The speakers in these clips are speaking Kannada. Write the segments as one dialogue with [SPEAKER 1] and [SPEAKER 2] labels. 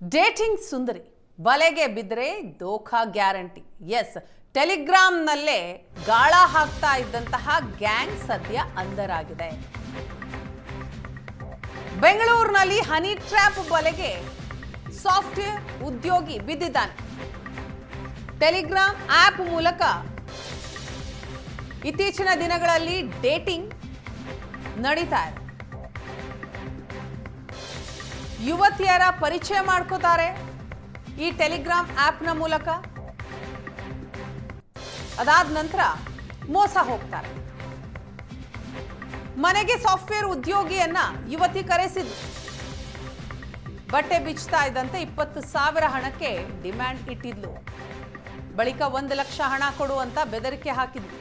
[SPEAKER 1] ಡೇಟಿಂಗ್ ಸುಂದರಿ, ಬಲೆಗೆ ಬಿದ್ದರೆ ದೋಖಾ ಗ್ಯಾರಂಟಿ. ಎಸ್, ಟೆಲಿಗ್ರಾಮ್ನಲ್ಲೇ ಗಾಳ ಹಾಕ್ತಾ ಇದ್ದಂತಹ ಗ್ಯಾಂಗ್ ಸದ್ಯ ಅಂದರಾಗಿದೆ ಬೆಂಗಳೂರಿನಲ್ಲಿ ಹನಿ ಟ್ರ್ಯಾಪ್ ಬಲೆಗೆ ಸಾಫ್ಟ್ವೇರ್ ಉದ್ಯೋಗಿ ಬಿದ್ದಿದ್ದಾನೆ. ಟೆಲಿಗ್ರಾಮ್ ಆಪ್ ಮೂಲಕ ಇತ್ತೀಚಿನ ದಿನಗಳಲ್ಲಿ ಡೇಟಿಂಗ್ ನಡೀತಾ ಇದೆ. ಯುವತಿಯರ ಪರಿಚಯ ಮಾಡ್ಕೋತಾರೆ ಈ ಟೆಲಿಗ್ರಾಮ್ ಆ್ಯಪ್ನ ಮೂಲಕ. ಅದಾದ ನಂತರ ಮೋಸ ಹೋಗ್ತಾರೆ. ಮನೆಗೆ ಸಾಫ್ಟ್ವೇರ್ ಉದ್ಯೋಗಿಯನ್ನ ಯುವತಿ ಕರೆಸಿದ್ರು ಬಟ್ಟೆ ಬಿಚ್ಚುತ್ತಾ ಇದ್ದಂತೆ ಇಪ್ಪತ್ತು ಸಾವಿರ ಹಣಕ್ಕೆ ಡಿಮ್ಯಾಂಡ್ ಇಟ್ಟಿದ್ಲು. ಬಳಿಕ ಒಂದು ಲಕ್ಷ ಹಣ ಕೊಡು ಅಂತ ಬೆದರಿಕೆ ಹಾಕಿದ್ಲು.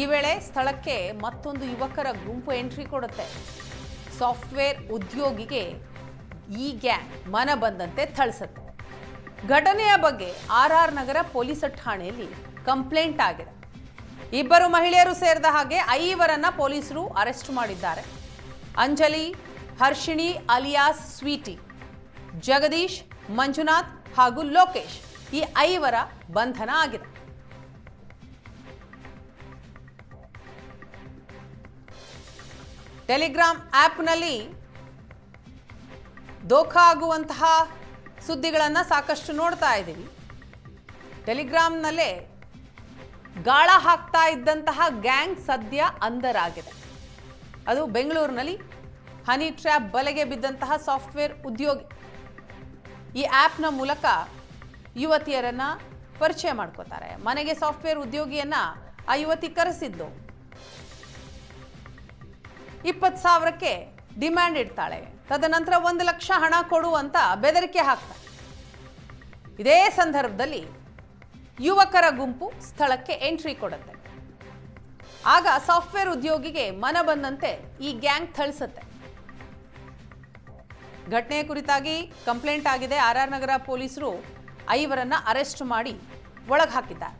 [SPEAKER 1] ಈ ವೇಳೆ ಸ್ಥಳಕ್ಕೆ ಮತ್ತೊಂದು ಯುವಕರ ಗುಂಪು ಎಂಟ್ರಿ ಕೊಡುತ್ತೆ. ಸಾಫ್ಟ್ವೇರ್ ಉದ್ಯೋಗಿಗೆ ಈ ಗ್ಯಾಂಗ್ ಮನ ಬಂದಂತೆ ಥಳಿಸುತ್ತೆ. ಘಟನೆಯ ಬಗ್ಗೆ ಆರ್ ಆರ್ ನಗರ ಪೊಲೀಸ್ ಠಾಣೆಯಲ್ಲಿ ಕಂಪ್ಲೇಂಟ್ ಆಗಿದೆ. ಇಬ್ಬರು ಮಹಿಳೆಯರು ಸೇರಿದ ಹಾಗೆ ಐವರನ್ನ ಪೊಲೀಸರು ಅರೆಸ್ಟ್ ಮಾಡಿದ್ದಾರೆ. ಅಂಜಲಿ, ಹರ್ಷಿಣಿ, ಅಲಿಯಾಸ್, ಸ್ವೀಟಿ, ಜಗದೀಶ್, ಮಂಜುನಾಥ್ ಹಾಗೂ ಲೋಕೇಶ್ ಈ ಐವರ ಬಂಧನ ಆಗಿದೆ. ಟೆಲಿಗ್ರಾಮ್ ಆ್ಯಪ್ನಲ್ಲಿ ದೋಖಾ ಆಗುವಂತಹ ಸುದ್ದಿಗಳನ್ನು ಸಾಕಷ್ಟು ನೋಡ್ತಾ ಇದ್ದೀವಿ. ಟೆಲಿಗ್ರಾಮ್ನಲ್ಲೇ ಗಾಳ ಹಾಕ್ತಾ ಇದ್ದಂತಹ ಗ್ಯಾಂಗ್ ಸದ್ಯ ಅಂದರಾಗಿದೆ ಅದು ಬೆಂಗಳೂರಿನಲ್ಲಿ ಹನಿ ಟ್ರ್ಯಾಪ್ ಬಲೆಗೆ ಬಿದ್ದಂತಹ ಸಾಫ್ಟ್ವೇರ್ ಉದ್ಯೋಗಿ. ಈ ಆ್ಯಪ್ನ ಮೂಲಕ ಯುವತಿಯರನ್ನು ಪರಿಚಯ ಮಾಡ್ಕೋತಾರೆ. ಮನೆಗೆ ಸಾಫ್ಟ್ವೇರ್ ಉದ್ಯೋಗಿಯನ್ನು ಆ ಯುವತಿ ಕರೆಸಿದ್ದು. ಇಪ್ಪತ್ತು ಸಾವಿರಕ್ಕೆ ಡಿಮ್ಯಾಂಡ್ ಇಡ್ತಾಳೆ. ತದನಂತರ ಒಂದು ಲಕ್ಷ ಹಣ ಕೊಡು ಅಂತ ಬೆದರಿಕೆ ಹಾಕ್ತಾಳೆ. ಇದೇ ಸಂದರ್ಭದಲ್ಲಿ ಯುವಕರ ಗುಂಪು ಸ್ಥಳಕ್ಕೆ ಎಂಟ್ರಿ ಕೊಡುತ್ತೆ. ಆಗ ಸಾಫ್ಟ್ವೇರ್ ಉದ್ಯೋಗಿಗೆ ಮನ ಬಂದಂತೆ ಈ ಗ್ಯಾಂಗ್ ಥಳಿಸುತ್ತೆ. ಘಟನೆ ಕುರಿತಾಗಿ ಕಂಪ್ಲೇಂಟ್ ಆಗಿದೆ. ಆರ್ ಆರ್ ನಗರ ಪೊಲೀಸರು ಐವರನ್ನ ಅರೆಸ್ಟ್ ಮಾಡಿ ಒಳಗೆ ಹಾಕಿದ್ದಾರೆ.